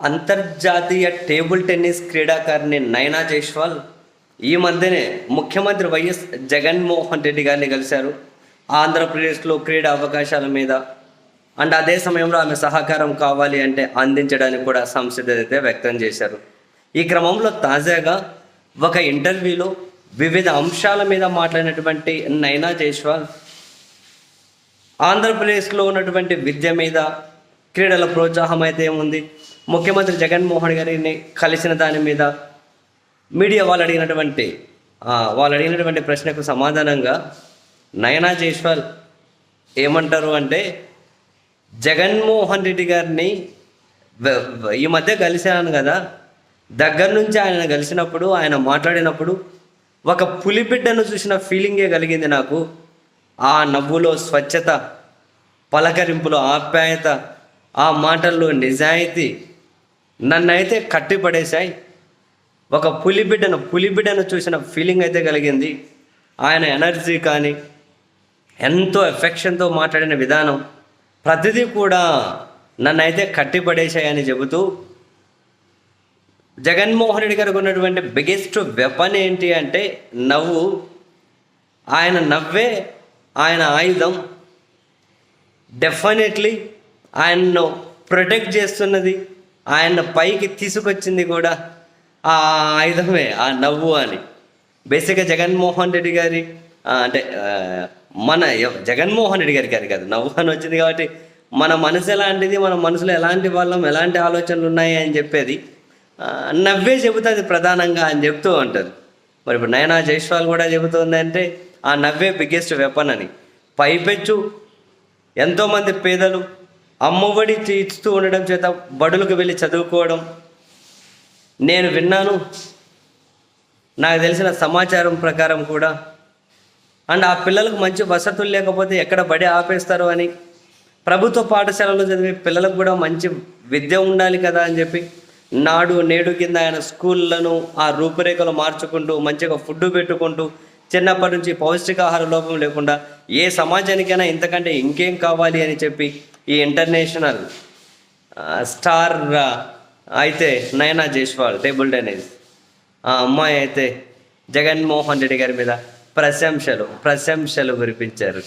అంతర్జాతీయ table tennis క్రీడాకారిణి నైనా జైస్వాల్ ఈ మధ్యనే ముఖ్యమంత్రి వైఎస్ జగన్మోహన్ రెడ్డి గారిని కలిశారు ఆంధ్రప్రదేశ్లో క్రీడా అవకాశాల మీద. అండ్ అదే సమయంలో ఆమె సహకారం కావాలి అంటే అందించడానికి కూడా సంసిద్ధత వ్యక్తం చేశారు. ఈ క్రమంలో తాజాగా ఒక ఇంటర్వ్యూలో వివిధ అంశాల మీద మాట్లాడినటువంటి నైనా జైస్వాల్ ఆంధ్రప్రదేశ్లో ఉన్నటువంటి విద్య మీద క్రీడల ప్రోత్సాహం అయితే ఏముంది ముఖ్యమంత్రి జగన్మోహన్ గారిని కలిసిన దాని మీద మీడియా వాళ్ళు అడిగినటువంటి వాళ్ళు అడిగినటువంటి ప్రశ్నకు సమాధానంగా నయనా జైస్వాల్ ఏమంటారు అంటే జగన్మోహన్ రెడ్డి గారిని ఈ మధ్య కలిశాను కదా దగ్గర నుంచి ఆయన కలిసినప్పుడు ఆయన మాట్లాడినప్పుడు ఒక పులిబిడ్డను చూసిన ఫీలింగే కలిగింది నాకు. ఆ నవ్వులో స్వచ్ఛత పలకరింపులో ఆప్యాయత ఆ మాటల్లో నిజాయితీ నన్నైతే కట్టిపడేశాయి. ఒక పులిబిడ్డను పులిబిడ్డను చూసిన ఫీలింగ్ అయితే కలిగింది. ఆయన ఎనర్జీ కానీ ఎంతో ఎఫెక్షన్తో మాట్లాడిన విధానం ప్రతిదీ కూడా నన్నైతే కట్టిపడేశాయని చెబుతూ జగన్మోహన్ రెడ్డి గారికి ఉన్నటువంటి బిగ్గెస్ట్ వెపన్ ఏంటి అంటే నవ్వు. ఆయన నవ్వే ఆయన ఆయుధం. డెఫినెట్లీ ఆయన్ను ప్రొటెక్ట్ చేస్తున్నది. ఆయన పైకి తీసుకొచ్చింది కూడా ఆ ఆయుధమే ఆ నవ్వు అని. బేసిక్గా జగన్మోహన్ రెడ్డి గారి అంటే మన జగన్మోహన్ రెడ్డి గారి గారి కాదు నవ్వు అని వచ్చింది కాబట్టి మన మనసు ఎలాంటిది మన మనసులో ఎలాంటి వాళ్ళం ఎలాంటి ఆలోచనలు ఉన్నాయి అని చెప్పేది నవ్వే చెబుతుంది ప్రధానంగా అని చెప్తూ ఉంటారు మరి ఇప్పుడు నయనా జైస్వాల్ కూడా చెబుతుంది అంటే ఆ నవ్వే బిగ్గెస్ట్ వెపన్ అని. పైపెచ్చు ఎంతోమంది పేదలు అమ్మఒడి ఇస్తూ ఉండడం చేత బడులకు వెళ్ళి చదువుకోవడం. నేను విన్నాను. నాకు తెలిసిన సమాచారం ప్రకారం కూడా. అండ్ ఆ పిల్లలకు మంచి వసతులు లేకపోతే ఎక్కడ బడి ఆపేస్తారు అని. ప్రభుత్వ పాఠశాలలో చదివే పిల్లలకు కూడా మంచి విద్య ఉండాలి కదా అని చెప్పి. నాడు నేడు కింద ఆయన స్కూళ్ళను ఆ రూపురేఖలు మార్చుకుంటూ మంచిగా ఫుడ్ పెట్టుకుంటూ చిన్నప్పటి నుంచి పౌష్టికాహార లోపం లేకుండా ఏ సమాజానికైనా ఇంతకంటే ఇంకేం కావాలి అని చెప్పి ఈ ఇంటర్నేషనల్ స్టార్ అయితే నయనా జైస్వాల్ టేబుల్ టెన్నిస్. ఆ అమ్మాయి అయితే జగన్మోహన్ రెడ్డి గారి మీద ప్రశంసలు ప్రశంసలు కురిపించారు.